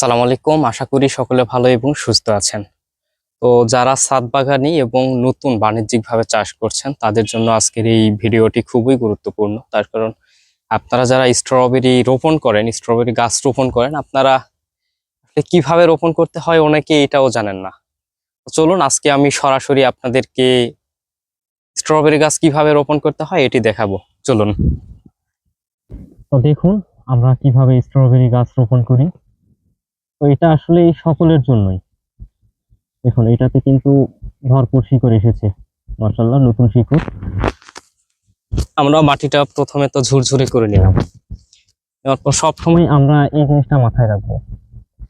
আসসালামু আলাইকুম। আশা করি সকলে ভালো এবং সুস্থ আছেন। তো যারা সাত বাগানি এবং নতুন বাণিজ্যিকভাবে চাষ করছেন, তাদের জন্য আজকের এই ভিডিওটি খুবই গুরুত্বপূর্ণ। তার কারণ, আপনারা যারা স্ট্রবেরি রোপণ করেন স্ট্রবেরি গাছ রোপণ করেন, আপনারা কীভাবে রোপণ করতে হয় অনেকে এটাও জানেন না। চলুন, আজকে আমি সরাসরি আপনাদেরকে স্ট্রবেরি গাছ কীভাবে রোপণ করতে হয় এটি দেখাবো। চলুন। তো দেখুন, আমরা কীভাবে স্ট্রবেরি গাছ রোপণ করি। তো এটা আসলে সকলের জন্যই। দেখুন, এটাতে কিন্তু ভরপুর শিকড় এসেছে। মার্শাল্লাহ নতুন শিকড়। আমরা মাটিটা প্রথমে তো ঝুরঝুরে করে নিলাম। এরপর সবসময় আমরা এই জিনিসটা মাথায় রাখব।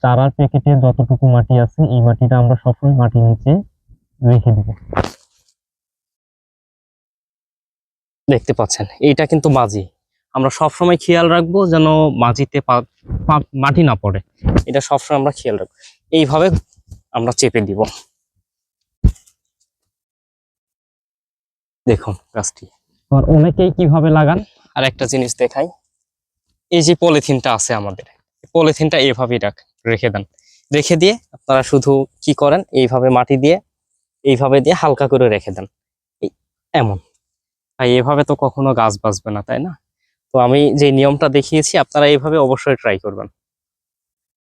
চারার প্যাকেটে যতটুকু মাটি আছে, এই মাটিটা আমরা সবসময় মাটির নিচে রেখে দিব। দেখতে পাচ্ছেন, এইটা কিন্তু মাঝি। আমরা সবসময় খেয়াল রাখব যেন পা- মাটি না পড়ে। এটা সবসময় আমরা খেয়াল রাখব। এইভাবে আমরা চেপে দিব। দেখুন গাছটি। আর অনেকেই কীভাবে লাগান? আর একটা জিনিস দেখাই। এই যে পলিথিনটা আছে আমাদের, পলিথিনটা এইভাবেই রাখ, রেখে দেন। রেখে দিয়ে আপনারা শুধু কি করেন? এইভাবে মাটি দিয়ে, এইভাবে দিয়ে হালকা করে রেখে দেন। এমন। তাই এভাবে তো কখনো গাছ বাঁচবে না, তাই না? তো আমি যে নিয়মটা দেখিয়েছি আপনারা এইভাবে অবশ্যই ট্রাই করবেন।